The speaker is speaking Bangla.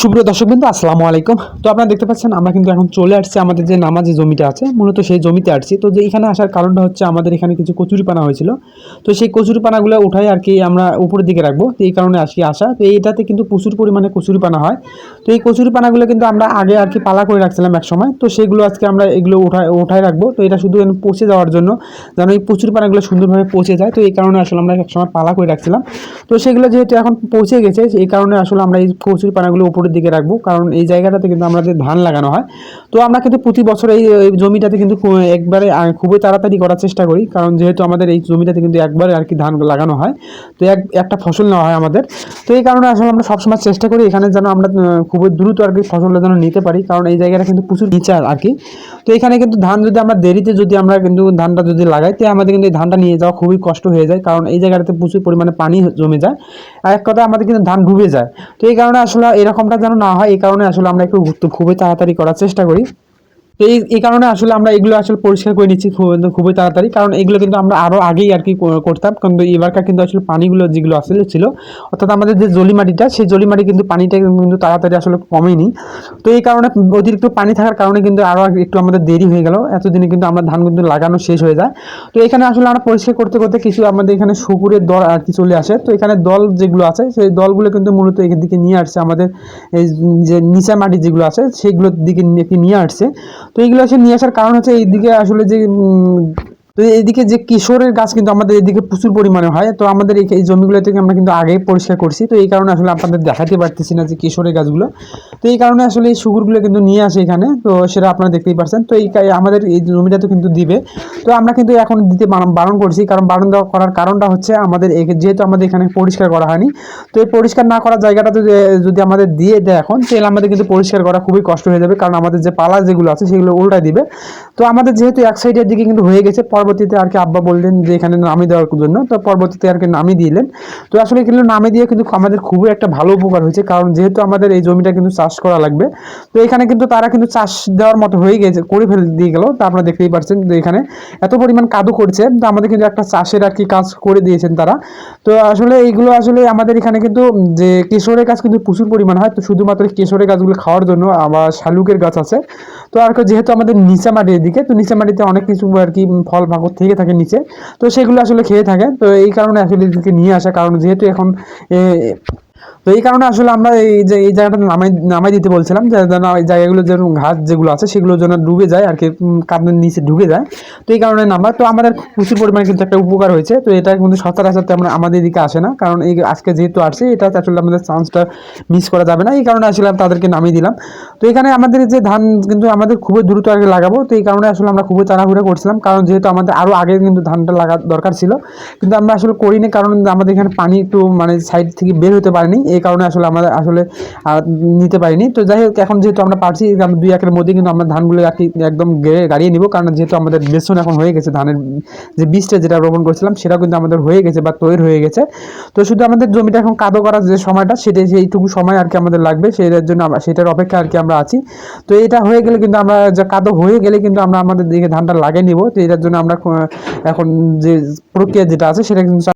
সুপ্রিয় দর্শক বিন্দু আসসালামু আলাইকুম। তো আপনারা দেখতে পাচ্ছেন, আমরা কিন্তু এখন চলে আসছি আমাদের যে নামাজি জমিটা আছে, মূলত সেই জমিতে আসছি। তো যে এখানে আসার কারণটা হচ্ছে আমাদের এখানে কিছু কচুরিপানা হয়েছিল। তো সেই কচুরিপানাগুলো উঠাই আর কি আমরা উপরের দিকে রাখব। তো এই কারণে আসি আসা। তো এইটাতে কিন্তু প্রচুর পরিমাণে কচুরিপানা হয়। তো এই কচুরিপানাগুলো কিন্তু আমরা আগে আর কি পালা করে রাখছিলাম এক সময়। তো সেগুলো আজকে আমরা এগুলো উঠায় উঠায় রাখব। তো এটা শুধু পচে যাওয়ার জন্য, যেন এই কচুরিপানাগুলো সুন্দরভাবে পচে যায়। তো এই কারণে আসলে আমরা এক সময় পালা করে রাখছিলাম। তো সেগুলো যেহেতু এখন পচে গেছে, এই কারণে আসলে আমরা এই কচুরিপানাগুলো উপরের দিকে রাখব, কারণ এই জায়গাটাতে কিন্তু আমাদের ধান লাগানো হয়। তো আমরা কিন্তু প্রতি বছর এই জমিটাতে কিন্তু একবারে খুবই তাড়াতাড়ি করার চেষ্টা করি, কারণ যেহেতু আমাদের এই জমিটাতে কিন্তু একবারে আর কি ধান লাগানো হয়, তো এক, একটা ফসল নেওয়া হয় আমাদের। তো এই কারণে আসলে আমরা সবসময় চেষ্টা করি এখানে যেন আমরা খুবই দ্রুত আর কি ফসলটা যেন নিতে পারি, কারণ এই জায়গাটা কিন্তু প্রচুর নিচে আর- কি। তো এখানে কিন্তু ধান যদি আমরা, দেরিতে যদি আমরা কিন্তু ধানটা যদি লাগাই, তো আমাদের কিন্তু এই ধানটা নিয়ে যাওয়া খুবই কষ্ট হয়ে যায়, কারণ এই জায়গাটাতে প্রচুর পরিমাণে পানি জমে যায়। আর এক কথা আমাদের কিন্তু ধান ডুবে যায়। তো এই কারণে আসলে এরকমটা যেন না হয় এই কারণে আসলে আমরা একটু খুবই তাড়াতাড়ি করার চেষ্টা করি। তো এই এই কারণে আসলে আমরা এগুলো আসলে পরিষ্কার করে নিচ্ছি খুব- খুবই তাড়াতাড়ি। কারণ এগুলো কিন্তু আমরা আরও আগেই আর কি করতাম। কিন্তু এবারকার কিন্তু আসলে পানিগুলো যেগুলো আসলে ছিল, অর্থাৎ আমাদের যে জলি মাটিটা, সেই জলি মাটি কিন্তু পানিটা কিন্তু তাড়াতাড়ি আসলে কমেনি। তো এই কারণে অতিরিক্ত পানি থাকার কারণে কিন্তু আরও একটু আমাদের দেরি হয়ে গেল। এতদিনে কিন্তু আমরা ধান কিন্তু লাগানো শেষ হয়ে যায়। তো এখানে আসলে আমরা পরিষ্কার করতে করতে কিছু আমাদের এখানে শুকুরের দল আর কি চলে আসে। তো এখানে দল যেগুলো আছে, সেই দলগুলো কিন্তু মূলত এখান দিকে নিয়ে আসছে আমাদের এই যে নিচা মাটি যেগুলো আছে, সেগুলোর দিকে নিয়ে- নিয়ে আসছে। তো এইগুলো আসলে নিয়ে আসার কারণ হচ্ছে এইদিকে আসলে যে তো এইদিকে যে কিশোরের গাছ কিন্তু আমাদের এদিকে প্রচুর পরিমাণে হয়, তো আমাদের এই জমিগুলো থেকে আমরা কিন্তু আগেই পরিষ্কার করছি। তো এই কারণে আসলে আপনাদের দেখাতে পারতেছি না যে কিশোরের গাছগুলো। তো এই কারণে আসলে এই সুগুরগুলো কিন্তু নিয়ে আসে এখানে, তো সেটা আপনারা দেখতেই পাচ্ছেন তো এই আমাদের এই জমিটা তো কিন্তু দিবে। তো আমরা কিন্তু এখন দিতে বারণ করছি, কারণ বারণ দেওয়া করার কারণটা হচ্ছে আমাদের যেহেতু আমাদের এখানে পরিষ্কার করা হয়নি। তো এই পরিষ্কার না করার জায়গাটা যদি যদি আমাদের দিয়ে দেয় এখন, তাহলে আমাদের কিন্তু পরিষ্কার করা খুবই কষ্ট হয়ে যাবে। কারণ আমাদের যে পালা যেগুলো আছে, সেগুলো উল্টা দিবে। তো আমাদের যেহেতু এক সাইডের দিকে কিন্তু হয়ে গেছে পরবর্তীতে আর কি আব্বা বললেন যে এখানে নামিয়ে দেওয়ার জন্য, তো পরবর্তীতে আর কি নামিয়ে দিলেন। তো আসলে এগুলো নামিয়ে দিয়ে কিন্তু আমাদের খুবই একটা ভালো উপকার হয়েছে, কারণ যেহেতু আমাদের এই জমিটা কিন্তু চাষ করা লাগবে, তো এখানে কিন্তু তারা কিন্তু চাষ দেওয়ার মতো হয়ে গেছে, করে ফেলে দিয়ে গেল। তা আপনারা দেখতেই পাচ্ছেন যে এখানে এত পরিমাণ কাদু করছে, তো আমাদের কিন্তু একটা চাষের আর কি কাজ করে দিয়েছেন তারা। তো আসলে এইগুলো আসলে আমাদের এখানে কিন্তু যে কেশরের গাছ কিন্তু প্রচুর পরিমাণ হয়, তো শুধুমাত্র কেশরের গাছগুলো খাওয়ার জন্য আবার শালুকের গাছ আছে। তো আর যেহেতু আমাদের নিচা মাটির দিকে তো নিচা মাটিতে অনেক কিছু আর কি ফল ফাঁকর থেকে থাকে নিচে। তো সেগুলো আসলে খেয়ে থাকে। তো এই কারণে আসলে এদেরকে নিয়ে আসা কারণ যেহেতু এখন তো এই কারণে আসলে আমরা এই যে এই জায়গাটা নামাই নামাই দিতে বলছিলাম যে যেন এই জায়গাগুলো যেন ঘাস যেগুলো আছে সেগুলো যেন ডুবে যায় আর কি উম, নিচে ঢুকে যায়। তো এই কারণে নামা তো আমাদের প্রচুর পরিমাণে কিন্তু একটা উপকার হয়েছে। তো এটা কিন্তু সচরাচর তেমন আমাদের দিকে আসে না। কারণ এই আজকে যেহেতু আসছে এটা আসলে আমাদের চান্সটা মিস করা যাবে না। এই কারণে আসলে তাদেরকে নামিয়ে দিলাম। তো এখানে আমাদের যে ধান কিন্তু আমাদের খুবই দ্রুত আগে লাগাবো। তো এই কারণে আসলে আমরা খুবই তাড়াহুড়া করছিলাম। কারণ যেহেতু আমাদের আরও আগে কিন্তু ধানটা লাগা দরকার ছিল। কিন্তু আমরা আসলে করিনি কারণ আমাদের এখানে পানি একটু মানে সাইড থেকে বের হতে পারেনি। এই কারণে আসলে আমরা আসলে নিতে পারিনি। তো যাই হোক, এখন যেহেতু আমরা পারছি দুই একের মধ্যে কিন্তু আমরা ধানগুলো কি একদম গেড়ে গাড়িয়ে নিব, কারণ যেহেতু আমাদের বেসন এখন হয়ে গেছে, ধানের যে বীজটা যেটা রোপণ করেছিলাম, সেটাও কিন্তু আমাদের হয়ে গেছে বা তৈরি হয়ে গেছে। তো শুধু আমাদের জমিটা এখন কাদো করার যে সময়টা সেটাই সেইটুকু সময় আর কি আমাদের লাগবে, সেটার জন্য সেটার অপেক্ষা আর কি আমরা আছি। তো এটা হয়ে গেলে কিন্তু আমরা, যে কাদো হয়ে গেলে কিন্তু আমরা আমাদের দিকে ধানটা লাগিয়ে নিব। তো এটার জন্য আমরা এখন যে প্রক্রিয়া যেটা আছে, সেটা কিন্তু